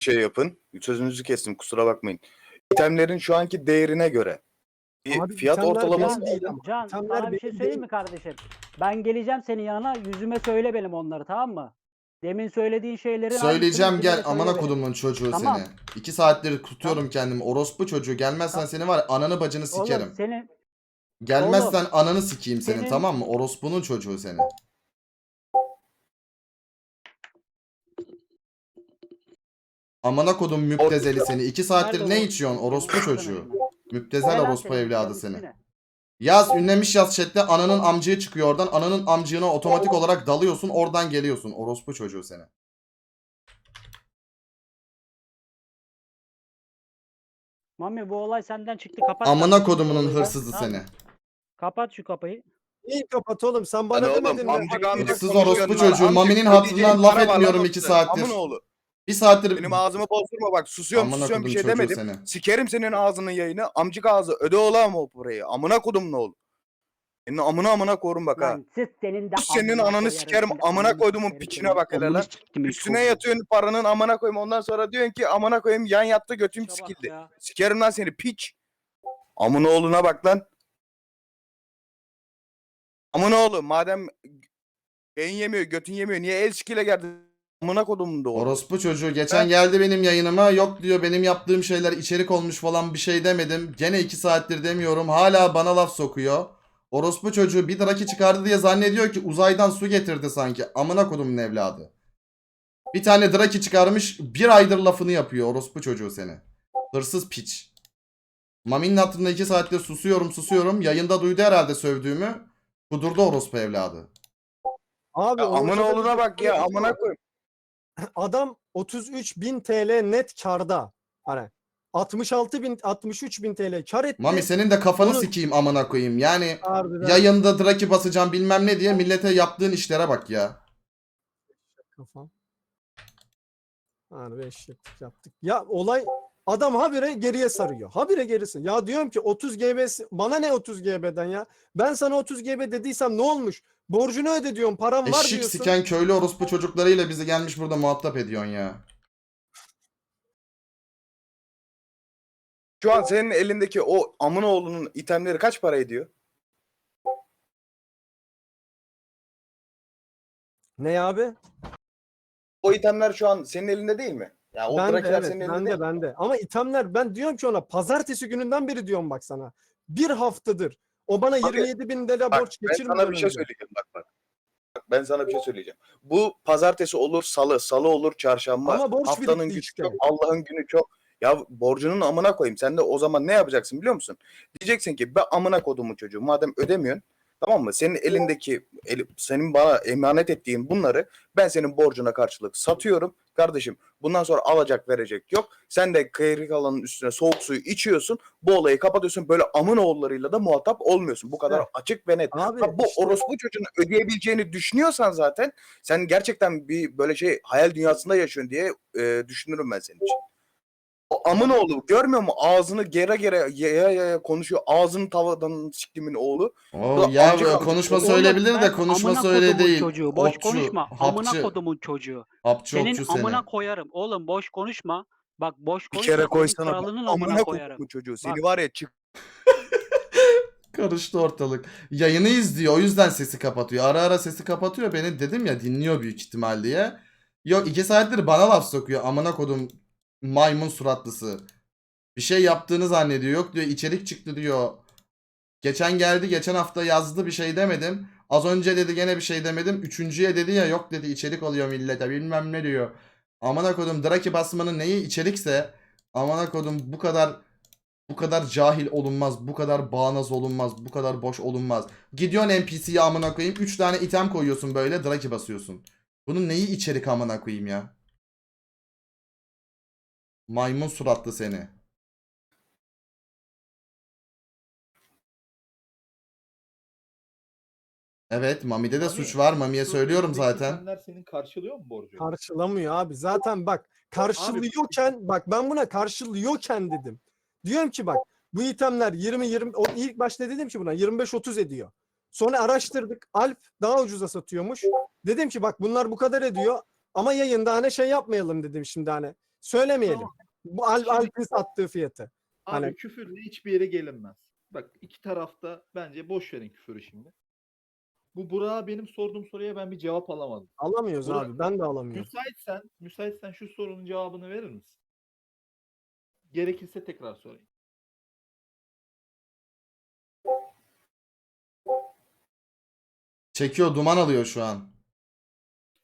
şey yapın. Sözünüzü kestim kusura bakmayın. İtemlerin şu anki değerine göre bir Abi, fiyat itemler ortalaması değil ama. Can İtemler sana bir şey söyleyeyim değil. mi kardeşim? Ben geleceğim senin yanına yüzüme söyle benim onları tamam mı? Demin söylediğin şeyleri Söyleyeceğim gel amına kodumun çocuğu Tamam. seni. İki saattir tutuyorum kendimi. Orospu çocuğu gelmezsen Tamam. seni var ya, ananı bacını sikerim. Oğlum senin Gelmezsen ananı sikeyim senin senin- tamam mı? Orospunun çocuğu seni. Amına kodum müptezeli seni. İki saattir ne içiyorsun? Orospu çocuğu. Müptezel orospu evladı seni. Yaz ünlemiş yaz chatte ananın amcığı çıkıyor oradan. Ananın amcığına otomatik olarak dalıyorsun. Oradan geliyorsun. Orospu çocuğu seni. Mami bu olay senden çıktı kapat. Amına kodumunun hırsızı Tamam. seni. Kapat şu kapıyı. İyi kapat oğlum sen bana Hani oğlum, demedin mi? amcık Hırsız orospu çocuğu. Amcık Mami'nin ödeyeceğin hatırından laf para var etmiyorum iki saattir. Amın oğlu. Bir saattir Benim ağzımı bozdurma bak susuyorum amına susuyorum bir şey çocuğu demedim. seni. Sikerim senin ağzının yayını. Amcık ağzı öde oğlum o parayı. Amına kodum ne olur. Senin amına amına korun bak ha. Lan siz senin de Senin amına ananı koyarım, sikerim, amına koydumun sikerim piçine senin, bak hele lan. Üstüne yatıyorsun paranın amına koyayım ondan sonra diyorsun ki amına koyayım yan yattı götüm Şuna bak sikildi. ya. Sikerim lan seni piç. Amına oğluna bak lan. Amına oğlum madem beyin yemiyor götün yemiyor niye el sikile geldin? Amına kodumun da oğlu. Orospu çocuğu geçen Ben- geldi benim yayınıma yok diyor benim yaptığım şeyler içerik olmuş falan bir şey demedim. Gene iki saattir demiyorum hala bana laf sokuyor. Orospu çocuğu bir draki çıkardı diye zannediyor ki uzaydan su getirdi sanki. Amına kodumun evladı. Bir tane draki çıkarmış bir aydır lafını yapıyor orospu çocuğu seni. Hırsız piç. Mami'nin hatırında iki saattir susuyorum susuyorum. Yayında duydu herhalde sövdüğümü. Kudurdu orospu evladı. Abi Ya amına oğluna bak ya amına yok. Adam 33 bin TL net karda. Hani 66 bin 63 bin TL kar etti. Mami senin de kafanı Bunu- sikeyim amına koyayım. Yani Harbiden Yayında draki basacağım bilmem ne diye millete yaptığın işlere bak ya. kafam. Harbi eşeklik yaptık. Ya olay adam habire geriye sarıyor. Habire gerisin. Ya diyorum ki 30 GB bana ne 30 GB'den ya? Ben sana 30 GB dediysem ne olmuş? Borcunu öde diyorum. Param var Eşik diyorsun. siken köylü orospu çocuklarıyla bizi gelmiş burada muhatap ediyorsun ya. Şu an senin elindeki o amına oğlunun itemleri kaç para ediyor? Ne abi? O itemler şu an senin elinde değil mi? Ya o Ben de drakiler evet, senin elinde ben değil de mi? ben de. Ama itemler ben diyorum ki ona pazartesi gününden beri diyorum bak sana. Bir haftadır. O bana Abi, 27 bin lira Bak borç ben geçirmeden sana bir şey söyleyeceğim bak bak. Bak ben sana bir şey söyleyeceğim. Bu pazartesi olur salı, salı olur çarşamba. Ama borç haftanın günü işte. çok, Allah'ın günü çok. Ya borcunun amına koyayım. Sen de o zaman ne yapacaksın biliyor musun? Diyeceksin ki ben amına kodumun çocuğu. Madem ödemiyorsun tamam mı? Senin elindeki eli- senin bana emanet ettiğin bunları ben senin borcuna karşılık satıyorum. Kardeşim bundan sonra alacak verecek yok. Sen de geri kalanın üstüne soğuk suyu içiyorsun. Bu olayı kapatıyorsun. Böyle amın oğullarıyla da muhatap olmuyorsun. Bu kadar Evet. açık ve net. Abi Ha, bu işte- orospu çocuğunu ödeyebileceğini düşünüyorsan zaten sen gerçekten bir böyle şey hayal dünyasında yaşıyorsun diye e, düşünürüm ben senin için. O amın oğlu görmüyor mu? Ağzını gere gere yaya yaya konuşuyor. Ağzını tavadan siktimin oğlu. Oo, ya konuşması Oğlum öyle bilir de ben konuşması amına öyle kodumun değil. Çocuğu. Boş Hopçu, konuşma. hapçı, Amına kodumun çocuğu. hapçı Senin hopçu seni. amına koyarım. Oğlum boş konuşma. Bak boş Bir konuşma. kere senin koysana. kralının Amına amına koyarım. koyarım çocuğu. Seni Bak. var ya çık. Karıştı ortalık. Yayını izliyor o yüzden sesi kapatıyor. Ara ara sesi kapatıyor. Beni dedim ya dinliyor büyük ihtimal diye. Yok iki saattir bana laf sokuyor. Amına kodum maymun suratlısı. Bir şey yaptığını zannediyor. Yok diyor içerik çıktı diyor. Geçen geldi geçen hafta yazdı bir şey demedim. Az önce dedi gene bir şey demedim. Üçüncüye dedi ya yok dedi içerik oluyor millete bilmem ne diyor. Amına kodum Draki basmanın neyi içerikse amına kodum bu kadar bu kadar cahil olunmaz, bu kadar bağnaz olunmaz, bu kadar boş olunmaz. Gidiyorsun NPC'ye amına koyayım 3 tane item koyuyorsun böyle Draki basıyorsun. Bunun neyi içerik amına koyayım ya? Maymun suratlı seni. Evet Mami'de de Abi, suç var. Mami'ye söylüyorum zaten. itemler senin karşılıyor mu borcu? Karşılamıyor abi. Zaten bak karşılıyorken bak ben buna karşılıyorken dedim. Diyorum ki bak bu itemler 20 20 o ilk başta dedim ki buna 25 30 ediyor. Sonra araştırdık. Alp daha ucuza satıyormuş. Dedim ki bak bunlar bu kadar ediyor ama yayında hani şey yapmayalım dedim şimdi hani. Söylemeyelim. Tamam. Bu Al Alp'in sattığı fiyatı. Abi Hani- küfürle hiçbir yere gelinmez. Bak iki tarafta bence boş verin küfürü şimdi. Bu Burak'a benim sorduğum soruya ben bir cevap alamadım. Alamıyoruz Burak- abi. Ben de alamıyorum. Müsaitsen, müsaitsen şu sorunun cevabını verir misin? Gerekirse tekrar sorayım. Çekiyor duman alıyor şu an.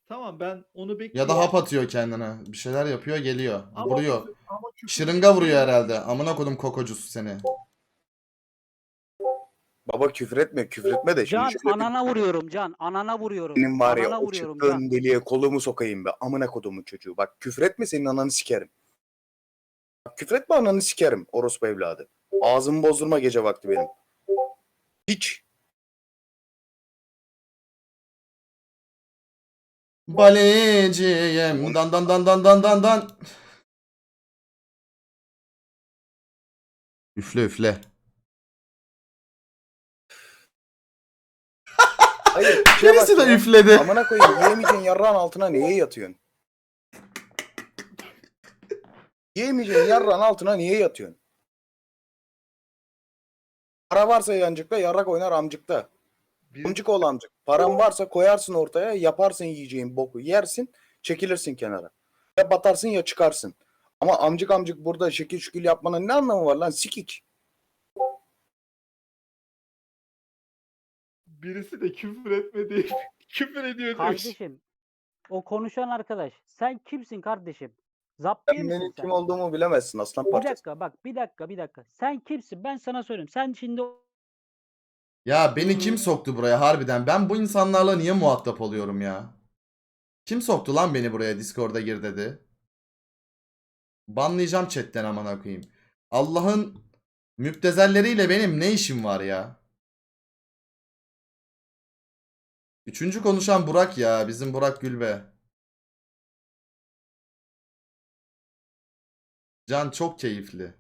Tamam ben onu Ya bekliyorum. da hap atıyor kendine. Bir şeyler yapıyor geliyor. Ama Vuruyor. ama küfür- Şırınga vuruyor herhalde. Amına kodum kokocusu seni. Baba küfür etme küfür etme de şimdi Can şöyle bir- anana vuruyorum Can. Anana vuruyorum. Senin var ya anana o vuruyorum çıktığın deliğe kolumu sokayım be. Amına kodumun çocuğu. Bak küfür etme senin ananı sikerim. Bak küfür etme ananı sikerim orospu evladı. Ağzımı bozdurma gece vakti benim. Hiç. Baleciyim. Dan dan dan dan dan dan dan. Üfle üfle. Hayır. şeye Birisi de ya. üfledi. Amına koyayım yiyemeyeceğin yarrağın altına niye yatıyorsun? Yiyemeyeceğin yarrağın altına niye yatıyorsun? Para varsa yancıkta yarrak oynar amcıkta. Amcık ol amcık. Paran varsa koyarsın ortaya yaparsın yiyeceğin boku yersin çekilirsin kenara. Ya batarsın ya çıkarsın. Ama amcık amcık burada şekil şükül yapmanın ne anlamı var lan sikik. Birisi de küfür etme diye küfür ediyor demiş. Kardeşim o konuşan arkadaş sen kimsin kardeşim? Sen Zaptiye misin benim sen? kim olduğumu bilemezsin aslan Bir parçası. dakika bak bir dakika bir dakika. Sen kimsin? Ben sana söyleyeyim. Sen şimdi Ya beni kim soktu buraya harbiden? Ben bu insanlarla niye muhatap oluyorum ya? Kim soktu lan beni buraya Discord'a gir dedi. Banlayacağım chatten aman koyayım. Allah'ın müptezelleriyle benim ne işim var ya? Üçüncü konuşan Burak ya. Bizim Burak Gülbe. Can çok keyifli.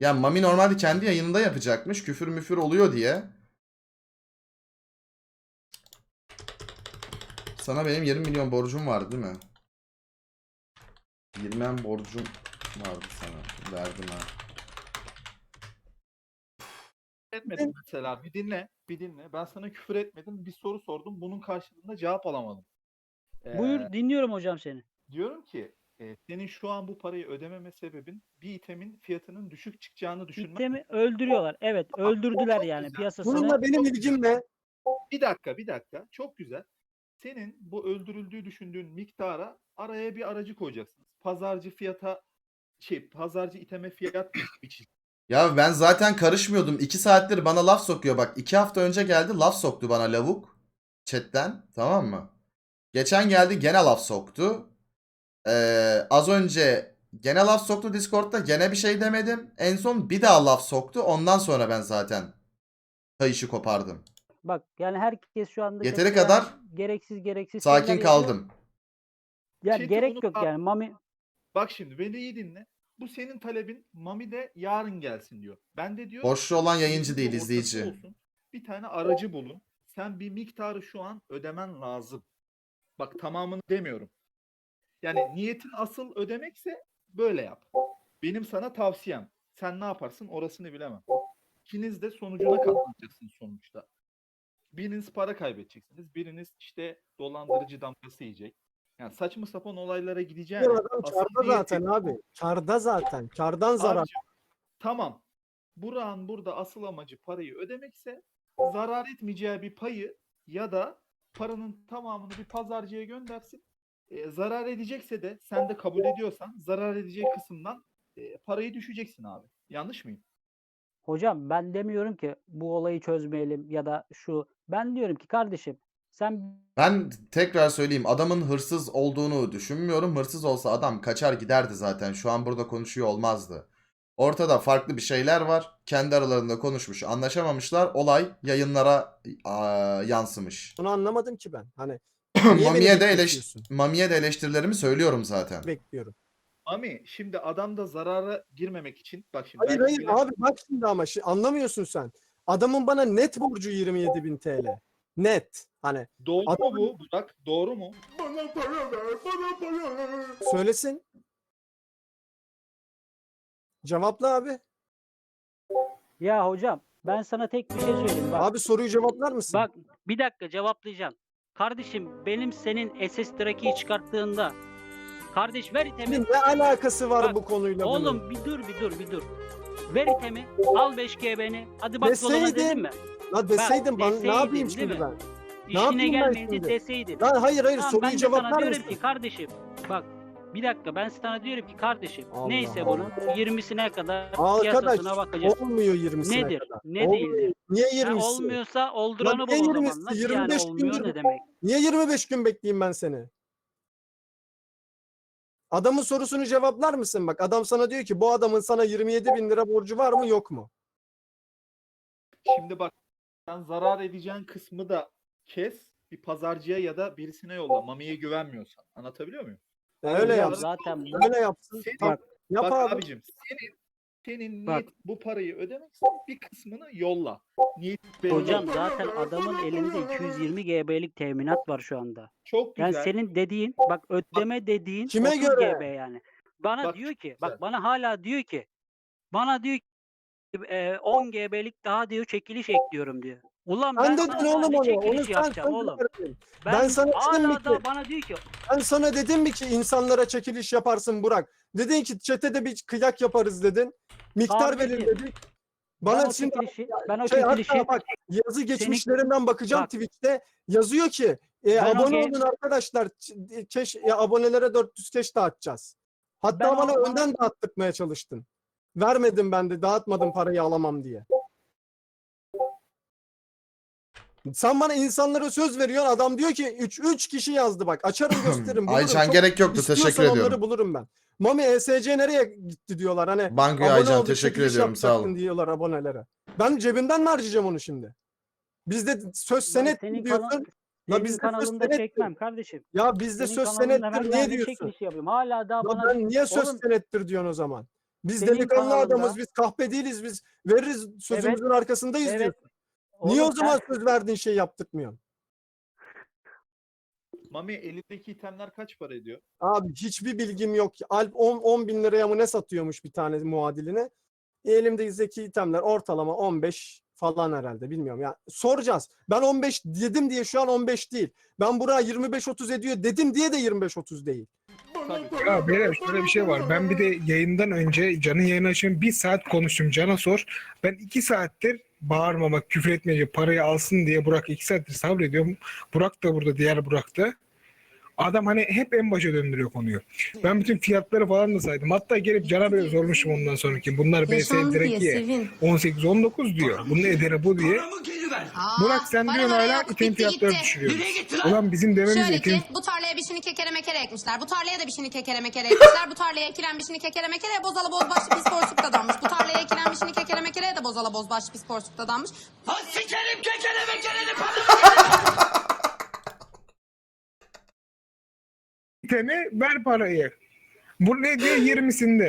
Ya Mami normalde kendi yayınında yapacakmış. Küfür müfür oluyor diye. Sana benim 20 milyon borcum vardı değil mi? 20 borcum vardı sana. Verdim ha. etmedim mesela. Bir dinle, bir dinle. Ben sana küfür etmedim. Bir soru sordum. Bunun karşılığında cevap alamadım. Ee, buyur dinliyorum hocam seni. Diyorum ki e, senin şu an bu parayı ödememe sebebin bir itemin fiyatının düşük çıkacağını düşünmen. Sistemi öldürüyorlar. Evet öldürdüler yani piyasasını. Bununla benim ilgim ne? Bir dakika, bir dakika. Çok güzel. Senin bu öldürüldüğü düşündüğün miktara araya bir aracı koyacaksınız. Pazarcı fiyata şey, pazarcı iteme fiyat biçim. Ya ben zaten karışmıyordum. 2 saattir bana laf sokuyor. Bak 2 hafta önce geldi laf soktu bana lavuk. Chatten. Tamam mı? Geçen geldi gene laf soktu. Ee, az önce gene laf soktu Discord'da. Gene bir şey demedim. En son bir daha laf soktu. Ondan sonra ben zaten kayışı kopardım. Bak yani herkes şu anda Yeteri kadar gereksiz gereksiz Sakin şeyler kaldım. Ya Chat'i gerek unut yok abi. yani Mami Bak şimdi beni iyi dinle. Bu senin talebin Mami de yarın gelsin diyor. Ben de diyor Boşlu olan yayıncı değil ortası izleyici. olsun. Bir tane aracı bulun. Sen bir miktarı şu an ödemen lazım. Bak tamamını demiyorum. Yani niyetin asıl ödemekse böyle yap. Benim sana tavsiyem. Sen ne yaparsın orasını bilemem. İkiniz de sonucuna katlanacaksınız sonuçta. Biriniz para kaybedeceksiniz. Biriniz işte dolandırıcı damgası yiyecek. Yani saçma sapan olaylara gideceğine. Bir adam karda zaten abi. Karda zaten. Kardan zarar. Abicim, tamam. Burak'ın burada asıl amacı parayı ödemekse zarar etmeyeceği bir payı ya da paranın tamamını bir pazarcıya göndersin. E, zarar edecekse de sen de kabul ediyorsan zarar edeceği kısımdan e, parayı düşeceksin abi. Yanlış mıyım? hocam ben demiyorum ki bu olayı çözmeyelim ya da şu. Ben diyorum ki kardeşim sen Ben tekrar söyleyeyim adamın hırsız olduğunu düşünmüyorum. Hırsız olsa adam kaçar giderdi zaten. Şu an burada konuşuyor olmazdı. Ortada farklı bir şeyler var. Kendi aralarında konuşmuş, anlaşamamışlar. Olay yayınlara aa, yansımış. Bunu anlamadım ki ben. Hani niye beni Mami'ye de, eleş bekletiyorsun? Mami'ye de eleştirilerimi söylüyorum zaten. bekliyorum. Ami şimdi adam da zarara girmemek için bak şimdi Hayır belki hayır abi bak şimdi ama şi- anlamıyorsun sen. Adamın bana net borcu 27 bin TL. Net. Hani doğru mu Adamın- bu Burak? Doğru mu? söylesin. Cevapla abi. Ya hocam ben sana tek bir şey söyleyeyim. Bak, Abi soruyu cevaplar mısın? bak bir dakika cevaplayacağım. Kardeşim benim senin SS Traki'yi çıkarttığında kardeş ver itemi. Şimdi ne alakası var Bak, bu konuyla bunun? Oğlum bir dur bir dur bir dur. Ver itemi. Al 5GB'ni. Hadi bak dolana dedim mi? La deseydin ben ne yapayım şimdi ben? İşine yapayım ben gelmedi şimdi? deseydin. Lan hayır hayır Tamam, ben soruyu cevaplar mısın? ki kardeşim bak bir dakika ben sana diyorum ki kardeşim Allah neyse bunun 20'sine kadar Arkadaş bakacağız. olmuyor 20'sine Nedir? kadar. Ne Olmuyor. değildir? Niye Ha, 20'si? olmuyorsa olduranı bul o zaman. 20'si? Nasıl 25 yani olmuyor gündür- ne demek? Niye 25 gün bekleyeyim ben seni? Adamın sorusunu cevaplar mısın? Bak adam sana diyor ki bu adamın sana 27 bin lira borcu var mı yok mu? Şimdi bak sen zarar edeceğin kısmı da kes. Bir pazarcıya ya da birisine yolla. Mami'ye güvenmiyorsan. Anlatabiliyor muyum? Öyle Ya yapsın. Zaten bu Öyle yapsın. Senin- Bak, yap Bak abi. abicim senin senin Bak. niyet bu parayı ödemekse bir kısmını yolla. Niyet belli. hocam zaten adamın elinde 220 GB'lik teminat var şu anda. çok güzel. Yani senin dediğin bak ödeme dediğin Kime 30 göre? GB yani. Bana Bak, diyor ki güzel. bak bana hala diyor ki bana diyor ki e, 10 GB'lik daha diyor çekiliş ekliyorum diyor. Ulan ben, Ben sana dedin daha oğlum ne onu. Onu çekiliş sen yapacağım oğlum. Ben, Ben sana dedim da ki- bana diyor ki Ben sana dedim mi ki insanlara çekiliş yaparsın Burak? Dedin ki çetede bir kıyak yaparız dedin. Miktar verin Kardeşim, dedik. ben Bana o şimdi çekilişi ben o şey çekilişi hatta bak yazı geçmişlerinden bakacağım Bak. Twitch'te yazıyor ki e, Ben o abone ge- olun arkadaşlar keş, e, abonelere 400 keş dağıtacağız. Hatta Ben o- bana bana- önden dağıttırmaya çalıştın. Vermedim ben de dağıtmadım parayı alamam diye. Sen bana insanlara söz veriyorsun adam diyor ki 3 3 kişi yazdı bak açarım gösteririm. bulurum. Çok gerek yoktu. istiyorsan Teşekkür ediyorum. onları bulurum ben. Mami ESC nereye gitti diyorlar hani. Bankoya abone Aycan olduk, teşekkür çekiliş ediyorum. Sağ yapacaktın olun. diyorlar abonelere. Ben cebimden mi harcayacağım onu şimdi? Bizde söz senet senin diyorsun. kanal- La senin bizde söz kanalında senettir. çekmem kardeşim. Ya bizde Senin söz kanalında ben senettir niye nerede diyorsun? çekiliş yapıyorum? Hala daha Ya bana ben niye söz Oğlum- senettir diyorsun o zaman? Biz Senin delikanlı kanalında- adamız, biz kahpe değiliz, biz veririz sözümüzün arkasındayız Evet. diyorsun. Niye Oğlum o zaman sen- söz verdiğin şeyi yaptırmıyorsun? Mami elindeki itemler kaç para ediyor? Abi hiçbir bilgim yok. Alp 10, 10 bin liraya mı ne satıyormuş bir tane muadiline? Elimdeki itemler ortalama 15 falan herhalde bilmiyorum ya. Soracağız. Ben 15 dedim diye şu an 15 değil. Ben buraya 25-30 ediyor dedim diye de 25-30 değil. Tabii. Ya beyler şöyle bir şey var. Ben bir de yayından önce Can'ın yayını açıyorum. Bir saat konuştum. Can'a sor. Ben iki saattir bağırmamak, küfür etmeyecek parayı alsın diye Burak iki saattir sabrediyorum. Burak da burada, diğer Burak da. Adam hani hep en başa döndürüyor konuyu. Ben bütün fiyatları falan da saydım. Hatta gelip Can'a bile sormuşum ondan sonraki. Bunlar BS diye direkt ye. sevin. 18-19 diyor. Bunun ederi bu diye. Aa, Burak sen para diyorsun mara hala yok, item bitti fiyatları gitti. düşürüyoruz. Ulan bizim dememiz Şöyle item ki bu tarlaya bir şini kekere mekere ekmişler. Bu tarlaya da bir şini kekere mekere ekmişler. Bu tarlaya ekilen bir şini kekere mekere bozala bozbaşlı pis porsukta danmış. Bu tarlaya ekilen bir şini kekere mekere de bozala bozbaşlı pis porsukta danmış. itemi ver parayı. Bu ne diyor 20'sinde.